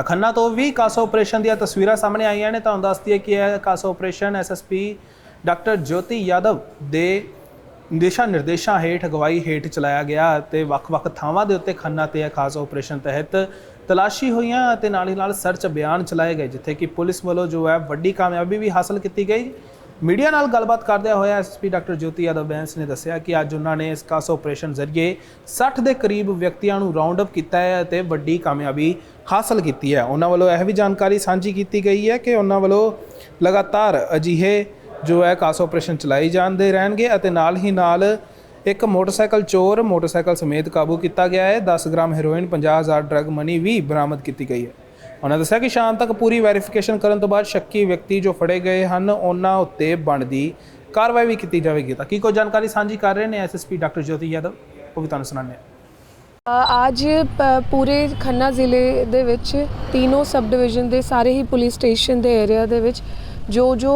ਅਖੰਨਾ ਤੋਂ ਵੀ ਕਾਸਾ ਆਪਰੇਸ਼ਨ ਦੀਆਂ ਤਸਵੀਰਾਂ ਸਾਹਮਣੇ ਆਈਆਂ ਨੇ ਤੁਹਾਨੂੰ ਦੱਸਦੀ ਹੈ ਕਿ ਇਹ ਕਾਸਾ operation SSP doctor Jyoti Yadav ਦੇ ਦਿਸ਼ਾ ਨਿਰਦੇਸ਼ਾਂ ਹੇਠ, ਅਗਵਾਈ ਹੇਠ ਚਲਾਇਆ ਗਿਆ ਅਤੇ ਵੱਖ-ਵੱਖ ਥਾਵਾਂ ਦੇ ਉੱਤੇ ਖੰਨਾ ਤੇ ਇਹ ਖਾਸ ਆਪਰੇਸ਼ਨ ਤਹਿਤ ਤਲਾਸ਼ੀ ਹੋਈਆਂ ਅਤੇ ਨਾਲ ਹੀ ਨਾਲ ਸਰਚ ਅਭਿਆਨ ਚਲਾਏ ਗਏ, ਜਿੱਥੇ ਕਿ ਪੁਲਿਸ ਵੱਲੋਂ ਜੋ ਹੈ ਵੱਡੀ ਕਾਮਯਾਬੀ ਵੀ ਹਾਸਲ ਕੀਤੀ ਗਈ। ਮੀਡੀਆ ਨਾਲ ਗੱਲਬਾਤ ਕਰਦਿਆਂ ਹੋਇਆ ਐਸਪੀ ਡਾਕਟਰ ਜੋਤੀ ਯਾਦਵ ਬੈਂਸ ਨੇ ਦੱਸਿਆ ਕਿ ਅੱਜ ਉਹਨਾਂ ਨੇ ਇਸ ਕਾਸ ਆਪਰੇਸ਼ਨ ਜ਼ਰੀਏ 60 ਦੇ ਕਰੀਬ ਵਿਅਕਤੀਆਂ ਨੂੰ ਰਾਉਂਡ ਅਪ ਕੀਤਾ ਹੈ ਅਤੇ ਵੱਡੀ ਕਾਮਯਾਬੀ ਹਾਸਲ ਕੀਤੀ ਹੈ। ਉਹਨਾਂ ਵੱਲੋਂ ਇਹ ਵੀ ਜਾਣਕਾਰੀ ਸਾਂਝੀ ਕੀਤੀ ਗਈ ਹੈ ਕਿ ਉਹਨਾਂ ਵੱਲੋਂ ਲਗਾਤਾਰ ਅਜਿਹੇ ਜੋ ਹੈ ਕਾਸ ਆਪਰੇਸ਼ਨ ਚਲਾਈ ਜਾਂਦੇ ਰਹਿਣਗੇ ਅਤੇ ਨਾਲ ਹੀ ਨਾਲ ਇੱਕ ਮੋਟਰਸਾਈਕਲ ਚੋਰ ਮੋਟਰਸਾਈਕਲ ਸਮੇਤ ਕਾਬੂ ਕੀਤਾ ਗਿਆ ਹੈ। 10 ਗ੍ਰਾਮ ਹੈਰੋਇਨ 50000 ਡਰੱਗ ਮਨੀ ਵੀ ਬਰਾਮਦ ਕੀਤੀ ਗਈ ਹੈ। ਉਹਨਾਂ ਦੱਸਿਆ ਕਿ ਸ਼ਾਮ ਤੱਕ ਪੂਰੀ ਵੈਰੀਫਿਕੇਸ਼ਨ ਕਰਨ ਤੋਂ ਬਾਅਦ ਸ਼ੱਕੀ ਵਿਅਕਤੀ ਜੋ ਫੜੇ ਗਏ ਹਨ, ਉਹਨਾਂ ਉੱਤੇ ਬਣਦੀ ਕਾਰਵਾਈ ਵੀ ਕੀਤੀ ਜਾਵੇਗੀ। ਤਾਂ ਕੀ ਕੋਈ ਜਾਣਕਾਰੀ ਸਾਂਝੀ ਕਰ ਰਹੇ ਨੇ ਐਸਐਸਪੀ ਡਾਕਟਰ ਜੋਤੀ ਯਾਦਵ? ਉਹ ਵੀ ਤੁਹਾਨੂੰ ਸੁਣਾਉਂਦੇ ਹਾਂ। ਅੱਜ ਪੂਰੇ ਖੰਨਾ ਜ਼ਿਲ੍ਹੇ ਦੇ ਵਿੱਚ ਤਿੰਨੋਂ ਸਬ ਡਿਵੀਜ਼ਨ ਦੇ ਸਾਰੇ ਹੀ ਪੁਲਿਸ ਸਟੇਸ਼ਨ ਦੇ ਏਰੀਆ ਦੇ ਵਿੱਚ ਜੋ ਜੋ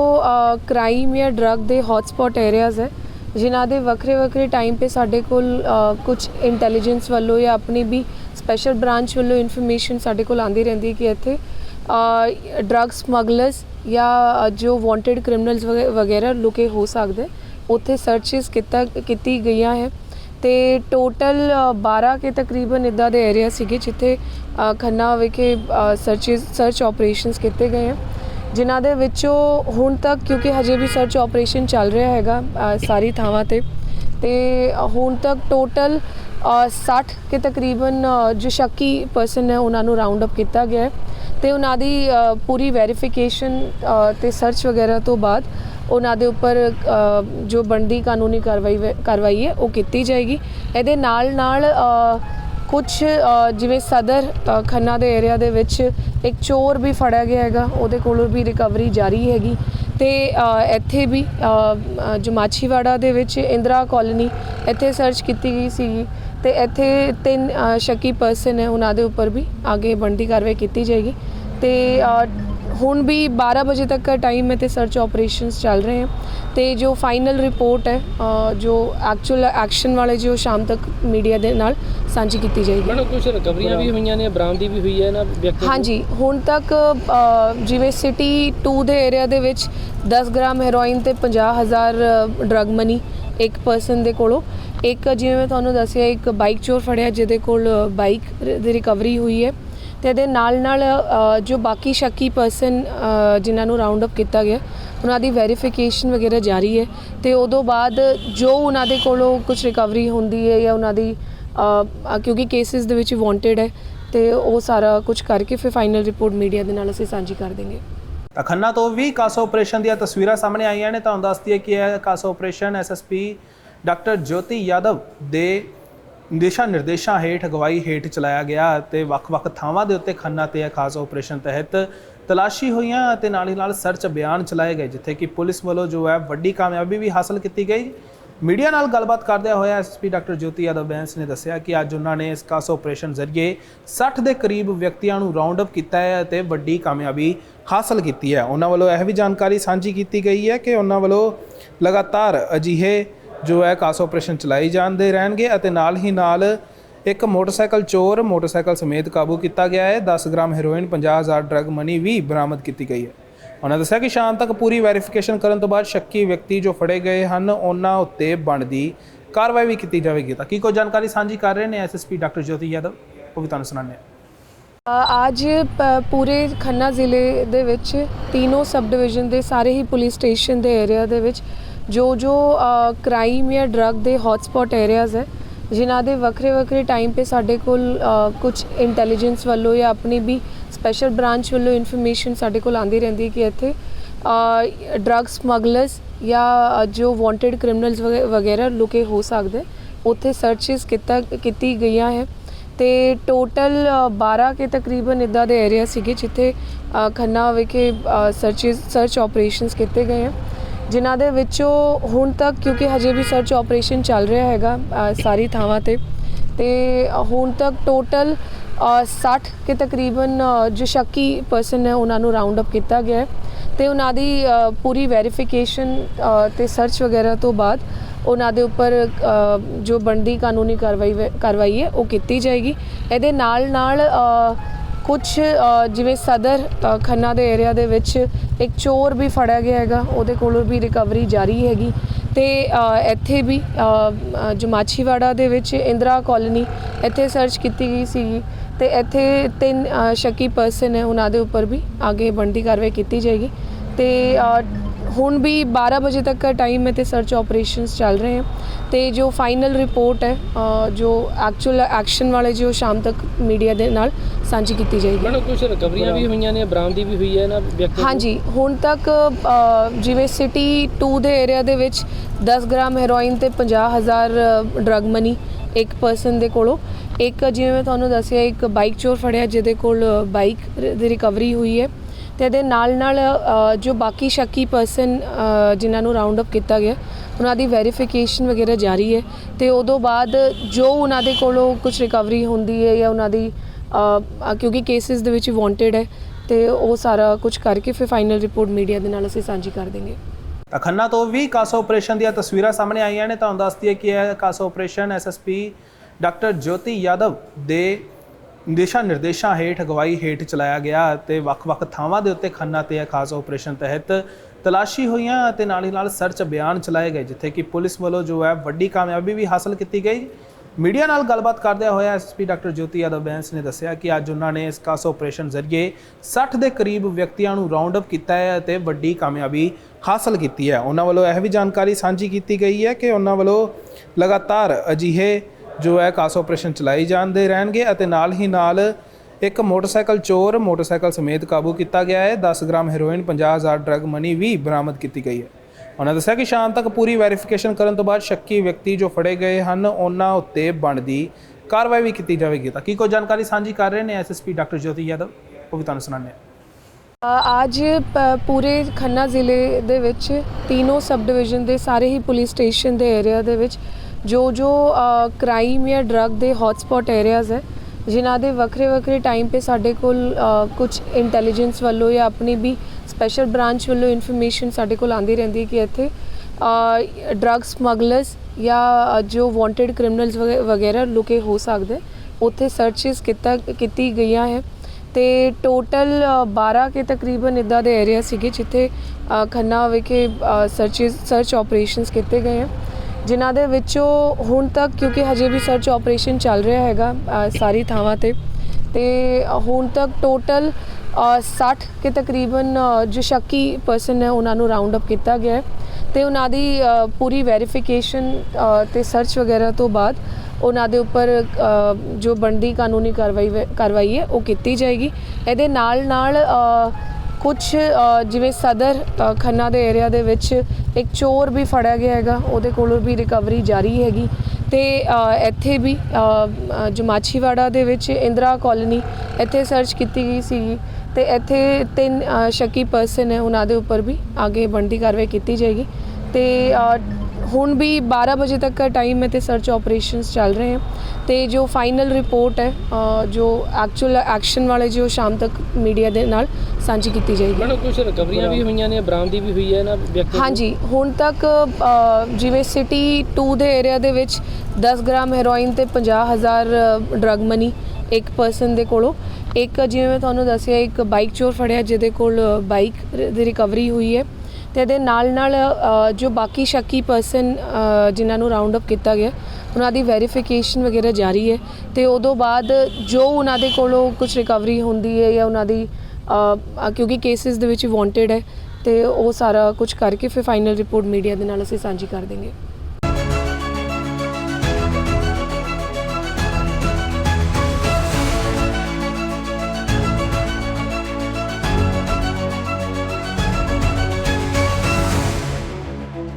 ਕ੍ਰਾਈਮ ਜਾਂ ਡਰੱਗ ਦੇ ਹੌਟਸਪੌਟ ਏਰੀਆਜ਼ ਹੈ ਜਿਨ੍ਹਾਂ ਦੇ ਵੱਖਰੇ ਵੱਖਰੇ ਟਾਈਮ ਤੇ ਸਾਡੇ ਕੋਲ ਕੁਝ ਇੰਟੈਲੀਜੈਂਸ ਵੱਲੋਂ ਜਾਂ ਆਪਣੀ ਵੀ ਸਪੈਸ਼ਲ ਬ੍ਰਾਂਚ ਵੱਲੋਂ ਇਨਫੋਰਮੇਸ਼ਨ ਸਾਡੇ ਕੋਲ ਆਂਦੀ ਰਹਿੰਦੀ ਹੈ ਕਿ ਇੱਥੇ ਡਰੱਗ ਸਮਗਲਰਸ ਜਾਂ ਜੋ ਵਾਂਟਡ ਕ੍ਰਿਮੀਨਲਸ ਵਗੈਰਾ ਲੁਕੇ ਹੋ ਸਕਦੇ, ਉੱਥੇ ਸਰਚਸ ਕੀਤਾ, ਕੀਤੀ ਗਈਆਂ ਹੈ। ਤੇ ਟੋਟਲ 12 ਕੇ ਤਕਰੀਬਨ ਇਦਾਂ ਦੇ ਏਰੀਆ ਸੀਗੇ ਜਿੱਥੇ ਖੰਨਾ ਵਿਖੇ ਸਰਚਸ ਸਰਚ ਆਪਰੇਸ਼ਨਸ ਕੀਤੇ ਗਏ ਹੈ। ਜਿਨ੍ਹਾਂ ਦੇ ਵਿੱਚੋਂ ਹੁਣ ਤੱਕ, ਕਿਉਂਕਿ ਹਜੇ ਵੀ ਸਰਚ ਆਪਰੇਸ਼ਨ ਚੱਲ ਰਿਹਾ ਹੈਗਾ ਸਾਰੀ ਥਾਵਾਂ ਤੇ ਤੇ ਹੁਣ ਤੱਕ ਟੋਟਲ 60 ਕੇ ਤਕਰੀਬਨ ਜੋ ਸ਼ੱਕੀ ਪਰਸਨ ਹੈ, ਉਹਨਾਂ ਨੂੰ ਰਾਉਂਡ ਅਪ ਕੀਤਾ ਗਿਆ ਹੈ। ਤੇ ਉਹਨਾਂ ਦੀ ਪੂਰੀ ਵੈਰੀਫਿਕੇਸ਼ਨ ਤੇ ਸਰਚ ਵਗੈਰਾ ਤੋਂ ਬਾਅਦ ਉਹਨਾਂ ਦੇ ਉੱਪਰ ਜੋ ਬਣਦੀ ਕਾਨੂੰਨੀ ਕਾਰਵਾਈ ਵ- ਕਾਰਵਾਈ ਹੈ, ਉਹ ਕੀਤੀ ਜਾਏਗੀ। ਇਹਦੇ ਨਾਲ ਨਾਲ ਕੁਝ ਜਿਵੇਂ ਸਦਰ ਖੰਨਾ ਦੇ ਏਰੀਆ ਦੇ ਵਿੱਚ ਇੱਕ ਚੋਰ ਵੀ ਫੜਿਆ ਗਿਆ ਹੈਗਾ ਉਹਦੇ ਕੋਲੋਂ ਵੀ ਰਿਕਵਰੀ ਜਾਰੀ ਹੈਗੀ। ਤੇ ਇੱਥੇ ਵੀ ਅ, ਦੇ ਵਿੱਚ ਇੰਦਰਾ ਕਾਲੋਨੀ ਇੱਥੇ ਸਰਚ ਕੀਤੀ ਗਈ ਸੀਗੀ। ਤੇ ਇੱਥੇ ਤਿੰਨ ਸ਼ੱਕੀ ਪਰਸਨ ਹੈ ਉਹਨਾਂ ਦੇ ਉੱਪਰ ਵੀ ਅੱਗੇ ਬਣਦੀ ਕਾਰਵਾਈ ਕੀਤੀ ਜਾਏਗੀ। ਤੇ ਹੁਣ ਵੀ 12 ਵਜੇ ਤੱਕ ਦਾ ਟਾਈਮ ਹੈ ਤੇ ਸਰਚ ਆਪਰੇਸ਼ਨਸ ਚੱਲ ਰਹੇ ਹਨ ਤੇ ਜੋ ਫਾਈਨਲ ਰਿਪੋਰਟ ਹੈ ਜੋ ਐਕਚੁਅਲ ਐਕਸ਼ਨ ਵਾਲੇ ਜੋ ਸ਼ਾਮ ਤੱਕ ਮੀਡੀਆ ਦੇ ਨਾਲ ਸਾਂਝੀ ਕੀਤੀ ਜਾਏਗੀ। ਮੈਡਮ ਕੁਝ ਰਿਕਵਰੀਆਂ ਵੀ ਹੋਈਆਂ ਨੇ ਬਰਾਮਦੀ ਵੀ ਹੋਈ ਹੈ ਨਾ ਵਿਅਕਤੀ ਹਾਂਜੀ ਹੁਣ ਤੱਕ ਜਿਵੇਂ ਸਿਟੀ 2 ਦੇ ਏਰੀਆ ਦੇ ਵਿੱਚ 10 ਗ੍ਰਾਮ ਹੈਰੋਇਨ ਤੇ 50000 ਡਰੱਗ ਮਨੀ ਇੱਕ ਪਰਸਨ ਦੇ ਕੋਲੋਂ। ਇੱਕ ਜਿਵੇਂ ਮੈਂ ਤੁਹਾਨੂੰ ਦੱਸਿਆ ਇੱਕ ਬਾਈਕ ਚੋਰ ਫੜਿਆ ਜਿਹਦੇ ਕੋਲ ਬਾਈਕ ਦੀ ਰਿਕਵਰੀ ਹੋਈ ਹੈ। ਤੇ ਇਹਦੇ ਨਾਲ ਨਾਲ ਜੋ ਬਾਕੀ ਸ਼ੱਕੀ ਪਰਸਨ ਜਿਨ੍ਹਾਂ ਨੂੰ ਰਾਉਂਡ ਅਪ ਕੀਤਾ ਗਿਆ, ਉਹਨਾਂ ਦੀ ਵੈਰੀਫਿਕੇਸ਼ਨ ਵਗੈਰਾ ਜਾਰੀ ਹੈ ਤੇ ਉਦੋਂ ਬਾਅਦ ਜੋ ਉਹਨਾਂ ਦੇ ਕੋਲੋਂ ਕੁਝ ਰਿਕਵਰੀ ਹੁੰਦੀ ਹੈ ਜਾਂ ਉਹਨਾਂ ਦੀ ਕਿਉਂਕਿ ਕੇਸਿਸ ਦੇ ਵਿੱਚ ਵਾਂਟਡ ਹੈ ਤੇ ਉਹ ਸਾਰਾ ਕੁਝ ਕਰਕੇ ਫਿਰ ਫਾਈਨਲ ਰਿਪੋਰਟ ਮੀਡੀਆ ਦੇ ਨਾਲ ਅਸੀਂ ਸਾਂਝੀ ਕਰ ਦੇਂਗੇ। ਅਖੰਨਾ ਤੋਂ ਵੀ ਕਾਸਾ ਆਪਰੇਸ਼ਨ ਦੀਆਂ ਤਸਵੀਰਾਂ ਸਾਹਮਣੇ ਆਈਆਂ ਨੇ, ਤੁਹਾਨੂੰ ਦੱਸਦੀ ਹੈ ਕਿ ਇਹ ਕਾਸਾ operation SSP doctor Jyoti Yadav ਦੇ ਦਿਸ਼ਾ ਨਿਰਦੇਸ਼ਾਂ ਹੇਠ ਅਗਵਾਈ ਹੇਠ ਚਲਾਇਆ ਗਿਆ ਤੇ ਵੱਖ-ਵੱਖ ਥਾਵਾਂ ਦੇ ਉੱਤੇ ਖੰਨਾ ਤੇ ਖਾਸ ਆਪਰੇਸ਼ਨ ਤਹਿਤ ਤਲਾਸ਼ੀ ਹੋਈਆਂ ਅਤੇ ਨਾਲ ਹੀ ਨਾਲ ਸਰਚ ਅਭਿਆਨ ਚਲਾਏ ਗਏ, ਜਿੱਥੇ ਕਿ ਪੁਲਿਸ ਵੱਲੋਂ ਜੋ ਹੈ ਵੱਡੀ ਕਾਮਯਾਬੀ ਵੀ ਹਾਸਲ ਕੀਤੀ ਗਈ। ਮੀਡੀਆ ਨਾਲ ਗੱਲਬਾਤ ਕਰਦਿਆਂ ਹੋਇਆ ਐਸਪੀ ਡਾਕਟਰ ਜੋਤੀ ਯਾਦਵ ਬੈਂਸ ਨੇ ਦੱਸਿਆ ਕਿ ਅੱਜ ਉਹਨਾਂ ਨੇ ਇਸ ਕਾਸ ਆਪਰੇਸ਼ਨ ਜ਼ਰੀਏ 60 ਦੇ ਕਰੀਬ ਵਿਅਕਤੀਆਂ ਨੂੰ ਰਾਉਂਡ ਅਪ ਕੀਤਾ ਹੈ ਅਤੇ ਵੱਡੀ ਕਾਮਯਾਬੀ ਹਾਸਲ ਕੀਤੀ ਹੈ। ਉਹਨਾਂ ਵੱਲੋਂ ਇਹ ਵੀ ਜਾਣਕਾਰੀ ਸਾਂਝੀ ਕੀਤੀ ਗਈ ਹੈ ਕਿ ਉਹਨਾਂ ਵੱਲੋਂ ਲਗਾਤਾਰ ਅਜਿਹੇ ਜੋ ਹੈ ਕਾਸ ਆਪਰੇਸ਼ਨ ਚਲਾਈ ਜਾਂਦੇ ਰਹਿਣਗੇ ਅਤੇ ਨਾਲ ਹੀ ਨਾਲ ਇੱਕ ਮੋਟਰਸਾਈਕਲ ਚੋਰ ਮੋਟਰਸਾਈਕਲ ਸਮੇਤ ਕਾਬੂ ਕੀਤਾ ਗਿਆ ਹੈ। 10 ਗ੍ਰਾਮ ਹੈਰੋਇਨ 50000 ਡਰੱਗ ਮਨੀ ਵੀ ਬਰਾਮਦ ਕੀਤੀ ਗਈ ਹੈ। ਉਹਨਾਂ ਦੱਸਿਆ ਕਿ ਸ਼ਾਮ ਤੱਕ ਪੂਰੀ ਵੈਰੀਫਿਕੇਸ਼ਨ ਕਰਨ ਤੋਂ ਬਾਅਦ ਸ਼ੱਕੀ ਵਿਅਕਤੀ ਜੋ ਫੜੇ ਗਏ ਹਨ, ਉਹਨਾਂ ਉੱਤੇ ਬਣਦੀ ਕਾਰਵਾਈ ਵੀ ਕੀਤੀ ਜਾਵੇਗੀ। ਤਾਂ ਕੀ ਕੋਈ ਜਾਣਕਾਰੀ ਸਾਂਝੀ ਕਰ ਰਹੇ ਨੇ ਐਸਐਸਪੀ ਡਾਕਟਰ ਜੋਤੀ ਯਾਦਵ? ਉਹ ਵੀ ਤੁਹਾਨੂੰ ਸੁਣਾਉਂਦੇ ਹਾਂ। ਅੱਜ ਪੂਰੇ ਖੰਨਾ ਜ਼ਿਲ੍ਹੇ ਦੇ ਵਿੱਚ ਤਿੰਨੋਂ ਸਬ ਡਿਵੀਜ਼ਨ ਦੇ ਸਾਰੇ ਹੀ ਪੁਲਿਸ ਸਟੇਸ਼ਨ ਦੇ ਏਰੀਆ ਦੇ ਵਿੱਚ ਜੋ ਜੋ ਕ੍ਰਾਈਮ ਜਾਂ ਡਰੱਗ ਦੇ ਹੌਟਸਪੌਟ ਏਰੀਆਜ਼ ਹੈ, ਜਿਨ੍ਹਾਂ ਦੇ ਵੱਖਰੇ ਵੱਖਰੇ ਟਾਈਮ ਤੇ ਸਾਡੇ ਕੋਲ ਕੁਝ ਇੰਟੈਲੀਜੈਂਸ ਵੱਲੋਂ ਜਾਂ ਆਪਣੀ ਵੀ ਸਪੈਸ਼ਲ ਬ੍ਰਾਂਚ ਵੱਲੋਂ ਇਨਫੋਰਮੇਸ਼ਨ ਸਾਡੇ ਕੋਲ ਆਂਦੀ ਰਹਿੰਦੀ ਕਿ ਇੱਥੇ ਡਰੱਗ ਸਮਗਲਰਸ ਜਾਂ ਜੋ ਵਾਂਟਡ ਕ੍ਰਿਮੀਨਲਸ ਵਗੈਰਾ ਲੁਕੇ ਹੋ ਸਕਦੇ ਉੱਥੇ ਸਰਚਸ ਕੀਤਾ, ਕੀਤੀ ਗਈਆਂ ਹੈ। ਤੇ ਟੋਟਲ 12 ਕੇ ਤਕਰੀਬਨ ਇਦਾਂ ਦੇ ਏਰੀਆ ਸੀਗੇ ਜਿੱਥੇ ਖੰਨਾ ਵਿਖੇ ਸਰਚਸ ਸਰਚ ਆਪਰੇਸ਼ਨਸ ਕੀਤੇ ਗਏ ਹੈ। ਜਿਨ੍ਹਾਂ ਦੇ ਵਿੱਚੋਂ ਹੁਣ ਤੱਕ, ਕਿਉਂਕਿ ਹਜੇ ਵੀ ਸਰਚ ਆਪਰੇਸ਼ਨ ਚੱਲ ਰਿਹਾ ਹੈਗਾ ਸਾਰੀ ਥਾਵਾਂ ਤੇ ਤੇ ਹੁਣ ਤੱਕ ਟੋਟਲ 60 ਕੇ ਤਕਰੀਬਨ ਜੋ ਸ਼ੱਕੀ ਪਰਸਨ ਹੈ, ਉਹਨਾਂ ਨੂੰ ਰਾਉਂਡ ਅਪ ਕੀਤਾ ਗਿਆ ਹੈ। ਤੇ ਉਹਨਾਂ ਦੀ ਪੂਰੀ ਵੈਰੀਫਿਕੇਸ਼ਨ ਤੇ ਸਰਚ ਵਗੈਰਾ ਤੋਂ ਬਾਅਦ ਉਹਨਾਂ ਦੇ ਉੱਪਰ ਜੋ ਬਣਦੀ ਕਾਨੂੰਨੀ ਕਾਰਵਾਈ ਵ- ਕਾਰਵਾਈ ਹੈ, ਉਹ ਕੀਤੀ ਜਾਏਗੀ। ਇਹਦੇ ਨਾਲ ਨਾਲ ਕੁਝ ਜਿਵੇਂ ਸਦਰ ਖੰਨਾ ਦੇ ਏਰੀਆ ਦੇ ਵਿੱਚ ਇੱਕ ਚੋਰ ਵੀ ਫੜਿਆ ਗਿਆ ਹੈਗਾ। ਉਹਦੇ ਕੋਲੋਂ ਵੀ ਰਿਕਵਰੀ ਜਾਰੀ ਹੈਗੀ। ਤੇ ਇੱਥੇ ਵੀ ਅ, ਦੇ ਵਿੱਚ ਇੰਦਰਾ ਕਾਲੋਨੀ ਇੱਥੇ ਸਰਚ ਕੀਤੀ ਗਈ ਸੀਗੀ। ਤੇ ਇੱਥੇ ਤਿੰਨ ਸ਼ੱਕੀ ਪਰਸਨ ਹੈ। ਉਹਨਾਂ ਦੇ ਉੱਪਰ ਵੀ ਅੱਗੇ ਬਣਦੀ ਕਾਰਵਾਈ ਕੀਤੀ ਜਾਏਗੀ। ਤੇ ਹੁਣ ਵੀ 12 ਵਜੇ ਤੱਕ ਦਾ ਟਾਈਮ ਹੈ ਤੇ ਸਰਚ ਆਪਰੇਸ਼ਨਸ ਚੱਲ ਰਹੇ ਹਨ ਤੇ ਜੋ ਫਾਈਨਲ ਰਿਪੋਰਟ ਹੈ ਅ, ਜੋ ਐਕਚੁਅਲ ਐਕਸ਼ਨ ਵਾਲੇ ਜੋ ਸ਼ਾਮ ਤੱਕ ਮੀਡੀਆ ਦੇ ਨਾਲ ਸਾਂਝੀ ਕੀਤੀ ਜਾਏਗੀ। ਮੈਡਮ ਕੁਝ ਰਿਕਵਰੀਆਂ ਵੀ ਹੋਈਆਂ ਨੇ ਬਰਾਮਦੀ ਵੀ ਹੋਈ ਹੈ ਨਾ ਵਿਅਕਤੀ? ਹਾਂਜੀ ਹੁਣ ਤੱਕ ਜਿਵੇਂ ਸਿਟੀ 2 ਦੇ ਏਰੀਆ ਦੇ ਵਿੱਚ 10 ਗ੍ਰਾਮ ਹੈਰੋਇਨ ਤੇ 50000 ਡਰਗ ਮਨੀ ਇੱਕ ਪਰਸਨ ਦੇ ਕੋਲੋਂ। ਇੱਕ ਜਿਵੇਂ ਮੈਂ ਤੁਹਾਨੂੰ ਦੱਸਿਆ ਇੱਕ ਬਾਈਕ ਚੋਰ ਫੜਿਆ ਜਿਹਦੇ ਕੋਲ ਬਾਈਕ ਦੀ ਰਿਕਵਰੀ ਹੋਈ ਹੈ। ਤੇ ਇਹਦੇ ਨਾਲ ਨਾਲ ਜੋ ਬਾਕੀ ਸ਼ੱਕੀ ਪਰਸਨ ਜਿਨ੍ਹਾਂ ਨੂੰ ਰਾਉਂਡ ਅਪ ਕੀਤਾ ਗਿਆ, ਉਹਨਾਂ ਦੀ ਵੈਰੀਫਿਕੇਸ਼ਨ ਵਗੈਰਾ ਜਾਰੀ ਹੈ ਤੇ ਉਦੋਂ ਬਾਅਦ ਜੋ ਉਹਨਾਂ ਦੇ ਕੋਲੋਂ ਕੁਝ ਰਿਕਵਰੀ ਹੁੰਦੀ ਹੈ ਜਾਂ ਉਹਨਾਂ ਦੀ ਕਿਉਂਕਿ ਕੇਸਿਸ ਦੇ ਵਿੱਚ ਵਾਂਟਡ ਹੈ, ਤੇ ਉਹ ਸਾਰਾ ਕੁਝ ਕਰਕੇ ਫਿਰ ਫਾਈਨਲ ਰਿਪੋਰਟ ਮੀਡੀਆ ਦੇ ਨਾਲ ਅਸੀਂ ਸਾਂਝੀ ਕਰ ਦੇਵਾਂਗੇ ਤਾਂ ਖੰਨਾ ਤੋਂ ਵੀ ਕਾਸਾ ਆਪਰੇਸ਼ਨ ਦੀਆਂ ਤਸਵੀਰਾਂ ਸਾਹਮਣੇ ਆਈਆਂ ਨੇ ਤੁਹਾਨੂੰ ਦੱਸਦੀ ਹੈ ਕਿ ਇਹ ਕਾਸਾ operation SSP doctor Jyoti Yadav ਦੇ ਦਿਸ਼ਾ ਨਿਰਦੇਸ਼ਾਂ ਹੇਠ, ਅਗਵਾਈ ਹੇਠ ਚਲਾਇਆ ਗਿਆ ਤੇ ਵੱਖ-ਵੱਖ ਥਾਵਾਂ ਦੇ ਉੱਤੇ ਖੰਨਾ ਤੇ ਇਹ ਖਾਸ ਆਪਰੇਸ਼ਨ ਤਹਿਤ ਤਲਾਸ਼ੀ ਹੋਈਆਂ ਅਤੇ ਨਾਲ ਹੀ ਨਾਲ ਸਰਚ ਅਭਿਆਨ ਚਲਾਏ ਗਏ, ਜਿੱਥੇ ਕਿ ਪੁਲਿਸ ਵੱਲੋਂ ਜੋ ਹੈ ਵੱਡੀ ਕਾਮਯਾਬੀ ਵੀ ਹਾਸਲ ਕੀਤੀ ਗਈ। ਮੀਡੀਆ ਨਾਲ ਗੱਲਬਾਤ ਕਰਦਿਆਂ ਹੋਇਆ ਐਸਪੀ ਡਾਕਟਰ ਜੋਤੀ ਯਾਦਵ ਬੈਂਸ ਨੇ ਦੱਸਿਆ ਕਿ ਅੱਜ ਉਹਨਾਂ ਨੇ ਇਸ ਖਾਸ ਆਪਰੇਸ਼ਨ ਜ਼ਰੀਏ 60 ਦੇ ਕਰੀਬ ਵਿਅਕਤੀਆਂ ਨੂੰ ਰਾਉਂਡ ਅਪ ਕੀਤਾ ਹੈ ਅਤੇ ਵੱਡੀ ਕਾਮਯਾਬੀ ਹਾਸਲ ਕੀਤੀ ਹੈ। ਉਹਨਾਂ ਵੱਲੋਂ ਇਹ ਵੀ ਜਾਣਕਾਰੀ ਸਾਂਝੀ ਕੀਤੀ ਗਈ ਹੈ ਕਿ ਉਹਨਾਂ ਵੱਲੋਂ ਲਗਾਤਾਰ ਅਜਿਹੇ ਜੋ ਹੈ ਕਾਸ ਆਪਰੇਸ਼ਨ ਚਲਾਈ ਜਾਂਦੇ ਰਹਿਣਗੇ ਅਤੇ ਨਾਲ ਹੀ ਨਾਲ ਇੱਕ ਮੋਟਰਸਾਈਕਲ ਚੋਰ ਮੋਟਰਸਾਈਕਲ ਸਮੇਤ ਕਾਬੂ ਕੀਤਾ ਗਿਆ ਹੈ। 10 ਗ੍ਰਾਮ ਹੈਰੋਇਨ 50000 ਡਰਗ ਮਨੀ ਵੀ ਬਰਾਮਦ ਕੀਤੀ ਗਈ ਹੈ। ਉਹਨਾਂ ਦੱਸਿਆ ਕਿ ਸ਼ਾਮ ਤੱਕ ਪੂਰੀ ਵੈਰੀਫਿਕੇਸ਼ਨ ਕਰਨ ਤੋਂ ਬਾਅਦ ਸ਼ੱਕੀ ਵਿਅਕਤੀ ਜੋ ਫੜੇ ਗਏ ਹਨ, ਉਹਨਾਂ ਉੱਤੇ ਬਣਦੀ ਕਾਰਵਾਈ ਵੀ ਕੀਤੀ ਜਾਵੇਗੀ। ਤਾਂ ਕੀ ਕੋਈ ਜਾਣਕਾਰੀ ਸਾਂਝੀ ਕਰ ਰਹੇ ਨੇ ਐਸਐਸਪੀ ਡਾਕਟਰ ਜੋਤੀ ਯਾਦਵ? ਉਹ ਵੀ ਤੁਹਾਨੂੰ ਸੁਣਾਉਂਦੇ ਹਾਂ। ਅੱਜ ਪੂਰੇ ਖੰਨਾ ਜ਼ਿਲ੍ਹੇ ਦੇ ਵਿੱਚ ਤਿੰਨੋਂ ਸਬ ਡਿਵੀਜ਼ਨ ਦੇ ਸਾਰੇ ਹੀ ਪੁਲਿਸ ਸਟੇਸ਼ਨ ਦੇ ਏਰੀਆ ਦੇ ਵਿੱਚ ਜੋ ਜੋ ਕ੍ਰਾਈਮ ਜਾਂ ਡਰੱਗ ਦੇ ਹੌਟਸਪੌਟ ਏਰੀਆਜ਼ ਹੈ, ਜਿਨ੍ਹਾਂ ਦੇ ਵੱਖਰੇ ਵੱਖਰੇ ਟਾਈਮ ਤੇ ਸਾਡੇ ਕੋਲ ਕੁਝ ਇੰਟੈਲੀਜੈਂਸ ਵੱਲੋਂ ਜਾਂ ਆਪਣੀ ਵੀ ਸਪੈਸ਼ਲ ਬ੍ਰਾਂਚ ਵੱਲੋਂ ਇਨਫੋਰਮੇਸ਼ਨ ਸਾਡੇ ਕੋਲ ਆਂਦੀ ਰਹਿੰਦੀ ਹੈ ਕਿ ਇੱਥੇ ਡਰੱਗ ਸਮਗਲਰਸ ਜਾਂ ਜੋ ਵਾਂਟਡ ਕ੍ਰਿਮੀਨਲਸ ਵਗੈਰਾ ਲੁਕੇ ਹੋ ਸਕਦੇ ਉੱਥੇ ਸਰਚਸ ਕੀਤਾ, ਕੀਤੀ ਗਈਆਂ ਹੈ। ਤੇ ਟੋਟਲ 12 ਕੇ ਤਕਰੀਬਨ ਇਦਾਂ ਦੇ ਏਰੀਆ ਸੀਗੇ, ਜਿੱਥੇ ਖੰਨਾ ਵਿਖੇ ਸਰਚਸ ਸਰਚ ਆਪਰੇਸ਼ਨਸ ਕੀਤੇ ਗਏ ਹੈ। ਜਿਨ੍ਹਾਂ ਦੇ ਵਿੱਚੋਂ ਹੁਣ ਤੱਕ, ਕਿਉਂਕਿ ਹਜੇ ਵੀ ਸਰਚ ਆਪਰੇਸ਼ਨ ਚੱਲ ਰਿਹਾ ਹੈਗਾ ਸਾਰੀ ਥਾਵਾਂ ਤੇ। ਤੇ ਹੁਣ ਤੱਕ ਟੋਟਲ 60 ਕੇ ਤਕਰੀਬਨ ਜੋ ਸ਼ੱਕੀ ਪਰਸਨ ਹੈ, ਉਹਨਾਂ ਨੂੰ ਰਾਉਂਡ ਅਪ ਕੀਤਾ ਗਿਆ ਹੈ। ਤੇ ਉਹਨਾਂ ਦੀ ਪੂਰੀ ਵੈਰੀਫਿਕੇਸ਼ਨ ਤੇ ਸਰਚ ਵਗੈਰਾ ਤੋਂ ਬਾਅਦ ਉਹਨਾਂ ਦੇ ਉੱਪਰ ਜੋ ਬਣਦੀ ਕਾਨੂੰਨੀ ਕਾਰਵਾਈ ਵ- ਕਾਰਵਾਈ ਹੈ, ਉਹ ਕੀਤੀ ਜਾਏਗੀ। ਇਹਦੇ ਨਾਲ ਨਾਲ ਕੁਝ ਜਿਵੇਂ ਸਦਰ ਖੰਨਾ ਦੇ ਏਰੀਆ ਦੇ ਵਿੱਚ ਇੱਕ ਚੋਰ ਵੀ ਫੜਿਆ ਗਿਆ ਹੈਗਾ ਉਹਦੇ ਕੋਲੋਂ ਵੀ ਰਿਕਵਰੀ ਜਾਰੀ ਹੈਗੀ। ਤੇ ਇੱਥੇ ਵੀ ਅ, ਦੇ ਵਿੱਚ ਇੰਦਰਾ ਕਾਲੋਨੀ ਇੱਥੇ ਸਰਚ ਕੀਤੀ ਗਈ ਸੀਗੀ। ਤੇ ਇੱਥੇ ਤਿੰਨ ਸ਼ੱਕੀ ਪਰਸਨ ਹੈ ਉਹਨਾਂ ਦੇ ਉੱਪਰ ਵੀ ਅੱਗੇ ਬਣਦੀ ਕਾਰਵਾਈ ਕੀਤੀ ਜਾਏਗੀ। ਤੇ ਹੁਣ ਵੀ 12 ਵਜੇ ਤੱਕ ਦਾ ਟਾਈਮ ਹੈ ਤੇ ਸਰਚ ਆਪਰੇਸ਼ਨਸ ਚੱਲ ਰਹੇ ਹਨ ਤੇ ਜੋ ਫਾਈਨਲ ਰਿਪੋਰਟ ਹੈ ਜੋ ਐਕਚੁਅਲ ਐਕਸ਼ਨ ਵਾਲੇ ਜੋ ਸ਼ਾਮ ਤੱਕ ਮੀਡੀਆ ਦੇ ਨਾਲ ਸਾਂਝੀ ਕੀਤੀ ਜਾਏਗੀ। ਮੈਡਮ ਕੁਝ ਰਿਕਵਰੀਆਂ ਵੀ ਹੋਈਆਂ ਨੇ ਬਰਾਮਦੀ ਵੀ ਹੋਈ ਹੈ ਨਾ ਵਿਅਕਤੀ? ਹਾਂਜੀ ਹੁਣ ਤੱਕ ਜਿਵੇਂ ਸਿਟੀ 2 ਦੇ ਏਰੀਆ ਦੇ ਵਿੱਚ 10 ਗ੍ਰਾਮ ਹੈਰੋਇਨ ਤੇ 50000 ਡਰਗ ਮਨੀ ਇੱਕ ਪਰਸਨ ਦੇ ਕੋਲੋਂ। ਇੱਕ ਜਿਵੇਂ ਮੈਂ ਤੁਹਾਨੂੰ ਦੱਸਿਆ ਇੱਕ ਬਾਈਕ ਚੋਰ ਫੜਿਆ ਜਿਹਦੇ ਕੋਲ ਬਾਈਕ ਦੀ ਰਿਕਵਰੀ ਹੋਈ ਹੈ। ਤੇ ਇਹਦੇ ਨਾਲ ਨਾਲ ਜੋ ਬਾਕੀ ਸ਼ੱਕੀ ਪਰਸਨ ਜਿਨ੍ਹਾਂ ਨੂੰ ਰਾਉਂਡ ਅਪ ਕੀਤਾ ਗਿਆ, ਉਹਨਾਂ ਦੀ ਵੈਰੀਫਿਕੇਸ਼ਨ ਵਗੈਰਾ ਜਾਰੀ ਹੈ ਤੇ ਉਦੋਂ ਬਾਅਦ ਜੋ ਉਹਨਾਂ ਦੇ ਕੋਲੋਂ ਕੁਝ ਰਿਕਵਰੀ ਹੁੰਦੀ ਹੈ ਜਾਂ ਉਹਨਾਂ ਦੀ ਕਿਉਂਕਿ ਕੇਸਿਸ ਦੇ ਵਿੱਚ ਵਾਂਟਡ ਹੈ ਤੇ ਉਹ ਸਾਰਾ ਕੁਝ ਕਰਕੇ ਫਿਰ ਫਾਈਨਲ ਰਿਪੋਰਟ ਮੀਡੀਆ ਦੇ ਨਾਲ ਅਸੀਂ ਸਾਂਝੀ ਕਰ ਦੇਵਾਂਗੇ